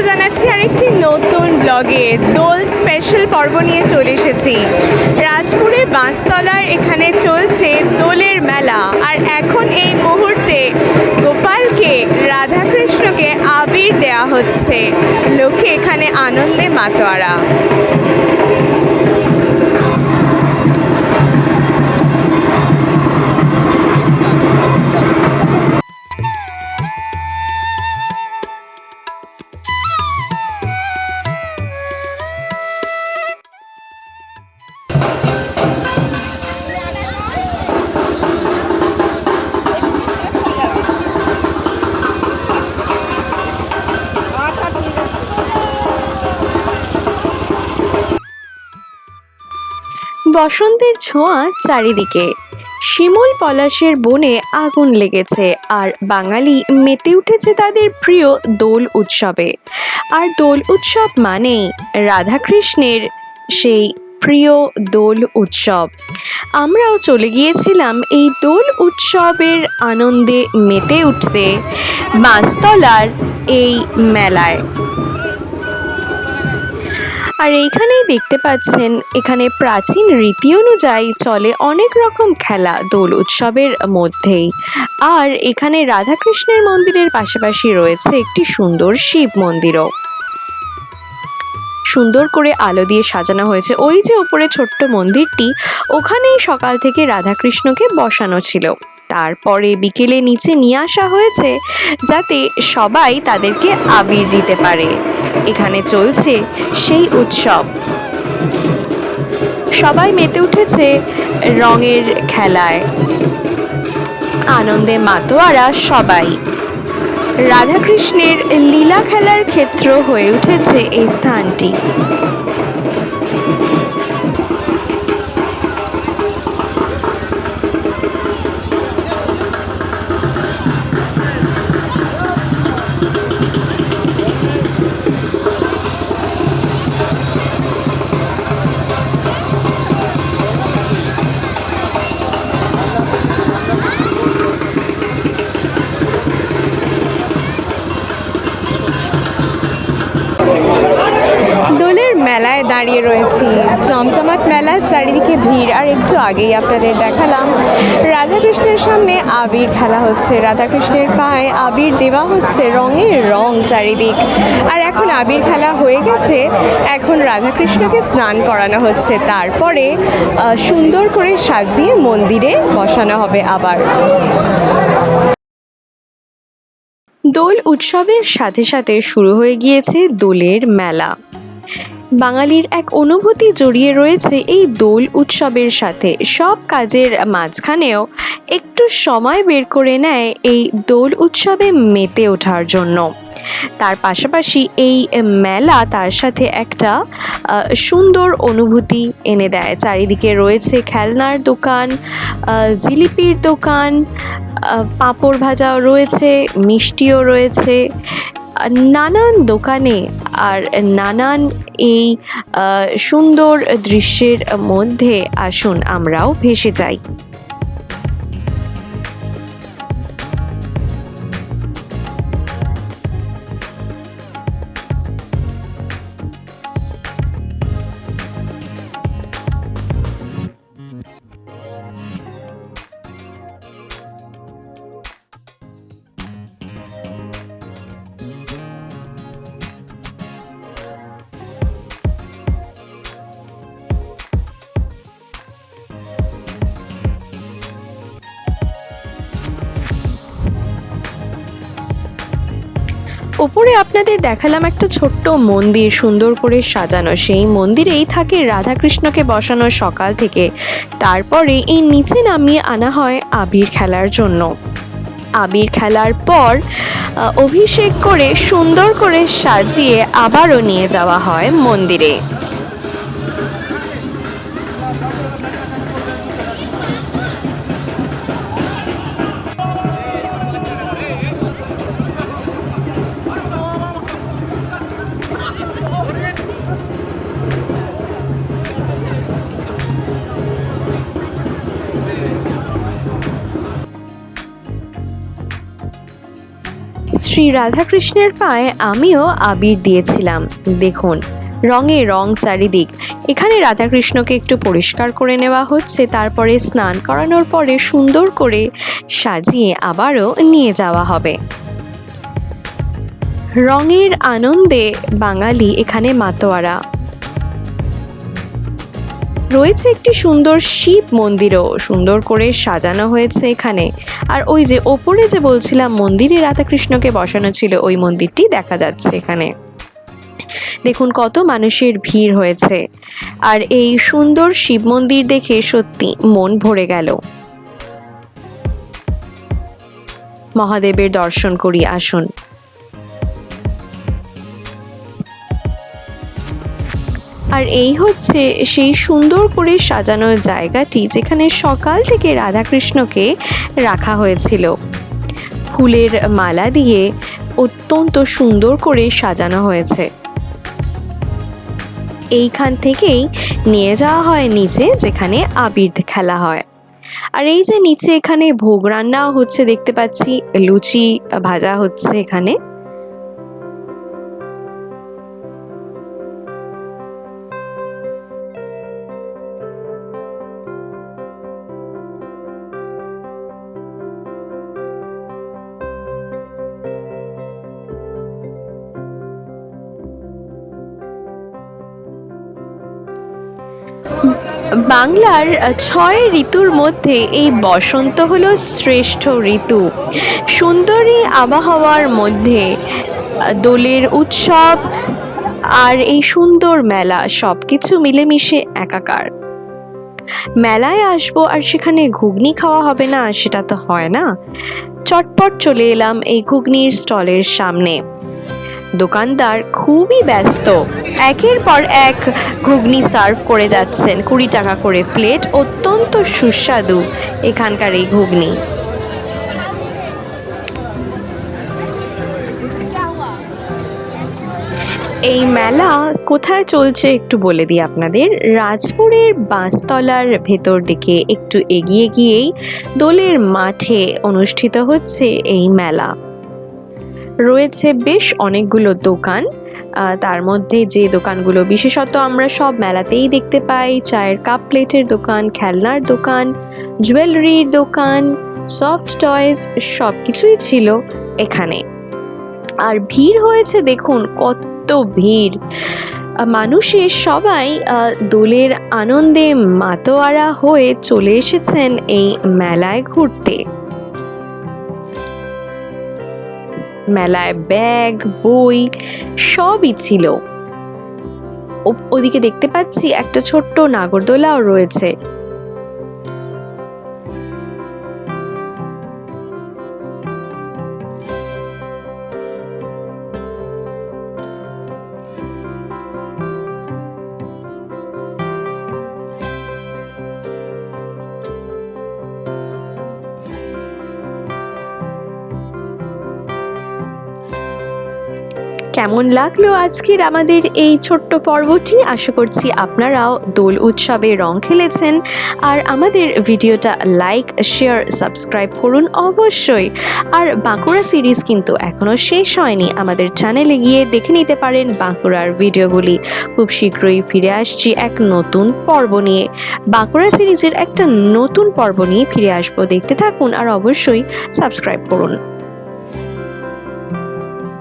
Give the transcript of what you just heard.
স্বাগত আর একটি নতুন ব্লগে দোল স্পেশাল পর্ব নিয়ে চলে এসেছি। রাজপুরের বাঁশতলার এখানে চলছে দোলের মেলা। আর এখন এই মুহূর্তে গোপালকে, রাধাকৃষ্ণকে আবির দেয়া হচ্ছে। লোকে এখানে আনন্দে মাতোয়ারা। বসন্তের ছোঁয়া চারিদিকে। শিমুল পলাশের বনে আগুন লেগেছে আর বাঙালি মেতে উঠেছে তাদের প্রিয় দোল উৎসবে। আর দোল উৎসব মানেই রাধাকৃষ্ণের সেই প্রিয় দোল উৎসব। আমরাও চলে গিয়েছিলাম এই দোল উৎসবের আনন্দে মেতে উঠতে মাছতলার এই মেলায়। আর এইখানেই দেখতে পাচ্ছেন, এখানে প্রাচীন রীতি অনুযায়ী চলে অনেক রকম খেলা দোল উৎসবের মধ্যেই। আর এখানে রাধাকৃষ্ণের মন্দিরের পাশাপাশি রয়েছে একটি সুন্দর শিব মন্দিরও। সুন্দর করে আলো দিয়ে সাজানো হয়েছে। ওই যে উপরে ছোট্ট মন্দিরটি, ওখানেই সকাল থেকে রাধাকৃষ্ণকে বসানো ছিল। তারপরে বিকেলে নিচে নিয়ে আসা হয়েছে যাতে সবাই তাদেরকে আবির দিতে পারে। এখানে চলছে সেই উৎসব। সবাই মেতে উঠেছে রঙের খেলায়। আনন্দে মাতোয়ারা সবাই। রাধাকৃষ্ণের লীলা খেলার ক্ষেত্র হয়ে উঠেছে এই স্থানটি। দাঁড়িয়ে রয়েছি। চমচমাট মেলার চারিদিকে ভিড়। আর একটু আগেই আপনাদের দেখালাম, রাধাকৃষ্ণের সামনে আবির খেলা হচ্ছে। রাধাকৃষ্ণের পায়ে আবির দেওয়া হচ্ছে রঙের রং চারিদিক। আর এখন আবির খেলা হয়ে গেছে। এখন রাধাকৃষ্ণকে স্নান করানো হচ্ছে। তারপরে সুন্দর করে সাজিয়ে মন্দিরে বসানো হবে আবার। দোল উৎসবের সাথে সাথে শুরু হয়ে গিয়েছে দোলের মেলা। বাঙালির এক অনুভূতি জড়িয়ে রয়েছে এই দোল উৎসবের সাথে। সব কাজের মাঝখানেও একটু সময় বের করে নেয় এই দোল উৎসবে মেতে ওঠার জন্য। তার পাশাপাশি এই মেলা তার সাথে একটা সুন্দর অনুভূতি এনে দেয়। চারিদিকে রয়েছে খেলনার দোকান জিলিপির দোকান পাঁপড় ভাজাও রয়েছে, মিষ্টিও রয়েছে। নানান দোকানে আর নানান এই সুন্দর দৃশ্যের মধ্যে আসুন আমরাও ভেসে যাই। ওপরে আপনাদের দেখালাম একটা ছোট্ট মন্দির, সুন্দর করে সাজানো। সেই মন্দিরেই থাকে রাধাকৃষ্ণকে বসানো সকাল থেকে। তারপরে এই নিচে নামিয়ে আনা হয় আবির খেলার জন্য। আবির খেলার পর অভিষেক করে সুন্দর করে সাজিয়ে আবারও নিয়ে যাওয়া হয় মন্দিরে। শ্রী রাধাকৃষ্ণের পায়ে আমিও আবির দিয়েছিলাম। দেখুন, রঙে রং চারিদিক। এখানে রাধাকৃষ্ণকে একটু পরিষ্কার করে নেওয়া হচ্ছে, তারপরে স্নান করানোর পরে সুন্দর করে সাজিয়ে আবারও নিয়ে যাওয়া হবে। রঙের আনন্দে বাঙালি এখানে মাতোয়ারা। রয়েছে একটি সুন্দর শিব মন্দিরও। সুন্দর করে সাজানো হয়েছে এখানে। আর ওই যে ওপরে যে বলছিলাম, মন্দিরে রাধাকৃষ্ণকে বসানো ছিল, ওই মন্দিরটি দেখা যাচ্ছে এখানে। দেখুন কত মানুষের ভিড় হয়েছে। আর এই সুন্দর শিব মন্দির দেখে সত্যি মন ভরে গেল। মহাদেবের দর্শন করি, আসুন। আর এই হচ্ছে সেই সুন্দর করে সাজানো জায়গাটি যেখানে সকাল থেকে রাধাকৃষ্ণকে রাখা হয়েছিল। ফুলের মালা দিয়ে অত্যন্ত সুন্দর করে সাজানো হয়েছে। এইখান থেকেই নিয়ে যাওয়া হয় নিচে যেখানে আবির খেলা হয়। আর এই যে নিচে এখানে ভোগ রান্নাও হচ্ছে দেখতে পাচ্ছি, লুচি ভাজা হচ্ছে এখানে। বাংলার ছয় ঋতুর মধ্যে এই বসন্ত হলো শ্রেষ্ঠ ঋতু। সুন্দরী আবহাওয়ার মধ্যে, দোলের উৎসব আর এই সুন্দর মেলা সব কিছু মিলেমিশে একাকার। মেলায় আসব আর সেখানে ঘুগনি খাওয়া হবে না, সেটা তো হয় না। চটপট চলে এলাম এই ঘুগনির স্টলের সামনে। দোকানদার খুবই ব্যস্ত। একের পর এক ঘুগনি সার্ভ করে যাচ্ছেন। কুড়ি টাকা করে প্লেট অত্যন্ত সুস্বাদু এখানকার এই ঘুগনি। এই মেলা কোথায় চলছে একটু বলে দিই আপনাদের। রাজপুরের বাঁশতলার ভেতর দিকে একটু এগিয়ে গিয়েই দোলের মাঠে অনুষ্ঠিত হচ্ছে এই মেলা। রয়েছে বেশ অনেকগুলো দোকান। তার মধ্যে যে দোকানগুলো বিশেষত আমরা সব মেলাতেই দেখতে পাই। চায়ের কাপ প্লেটের দোকান খেলনার দোকান জুয়েলারির দোকান সফট টয়েস সব কিছুই ছিল এখানে। আর ভিড় হয়েছে দেখুন কত ভিড়। আহ, মানুষের সবাই দোলের আনন্দে মাতোয়ারা হয়ে চলে এসেছেন এই মেলায় ঘুরতে। মেলায় ব্যাগ বই সবই ছিল। ওদিকে দেখতে পাচ্ছি একটা ছোট্ট নাগরদোলাও রয়েছে। কেমন লাগল আজকের আমাদের এই ছোট্ট পর্বটি? আশা করছি আপনারাও দোল উৎসবে রং খেলেছেন। আর আমাদের ভিডিওটা লাইক শেয়ার সাবস্ক্রাইব করুন অবশ্যই। আর বাঁকুড়া সিরিজ কিন্তু এখনও শেষ হয়নি। আমাদের চ্যানেলে গিয়ে দেখে নিতে পারেন বাঁকুড়ার ভিডিওগুলি। খুব শীঘ্রই ফিরে আসছি এক নতুন পর্ব নিয়ে। বাঁকুড়া সিরিজের একটা নতুন পর্ব নিয়ে ফিরে আসব। দেখতে থাকুন আর অবশ্যই সাবস্ক্রাইব করুন।